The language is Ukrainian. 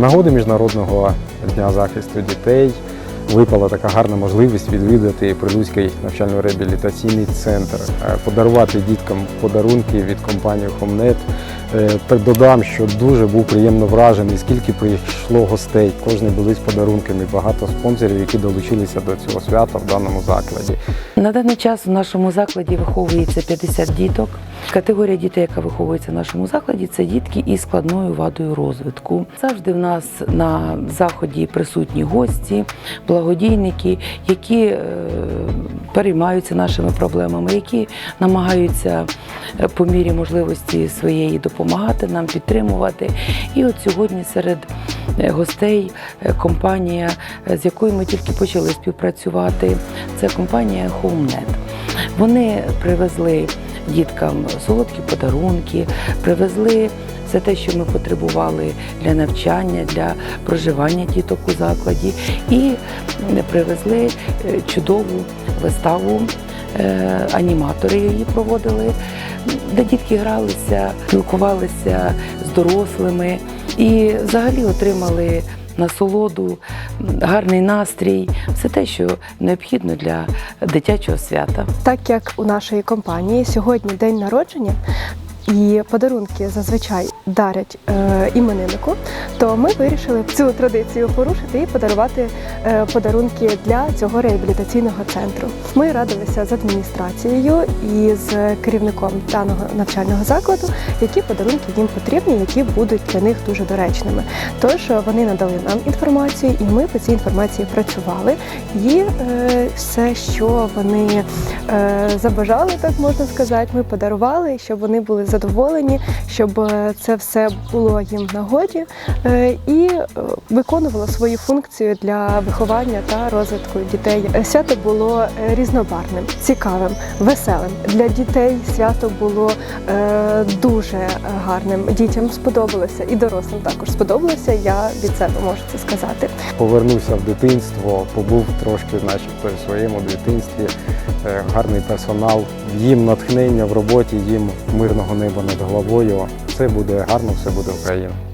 нагоди Міжнародного дня захисту дітей випала така гарна можливість відвідати Прилуцький навчально-реабілітаційний центр, е, подарувати діткам подарунки від компанії Хомнет. Е, додам, що дуже був приємно вражений, скільки прийшло гостей. Кожен були з подарунками, багато спонсорів, які долучилися до цього свята в даному закладі. На даний час в нашому закладі виховується 50 діток. Категорія дітей, яка виховується в нашому закладі, це дітки із складною вадою розвитку. Завжди в нас на заході присутні гості, благодійники, які е, переймаються нашими проблемами, які намагаються е, по мірі можливості своєї допомагати нам, підтримувати. І от сьогодні серед е, гостей компанія, з якою ми тільки почали співпрацювати, це компанія HomeNet. Вони привезли діткам солодкі подарунки, привезли все те, що ми потребували для навчання, для проживання діток у закладі, і привезли е, чудову виставу. Е, Аніматори її проводили, де дітки гралися, спілкувалися з дорослими і взагалі отримали насолоду, гарний настрій, все те, що необхідно для дитячого свята. Так як у нашої компанії сьогодні день народження і подарунки зазвичай дарять е, імениннику, то ми вирішили цю традицію порушити і подарувати е, подарунки для цього реабілітаційного центру. Ми радилися з адміністрацією і з керівником даного навчального закладу, які подарунки їм потрібні, які будуть для них дуже доречними. Тож е, вони надали нам інформацію, і ми по цій інформації працювали. І е, все, що вони е, забажали, так можна сказати, ми подарували, щоб вони були задоволені, щоб е, це все було їм в нагоді е, і е, виконувало свою функцію для виховання та розвитку дітей. Свято було різнобарвним, цікавим, веселим. Для дітей свято було дуже гарним. Дітям сподобалося і дорослим також сподобалося. Я від себе можу це сказати. Повернувся в дитинство, побув трошки, начебто, в своєму дитинстві. Гарний персонал, їм натхнення в роботі, їм мирного неба над головою. Все буде гарно, все буде Україна.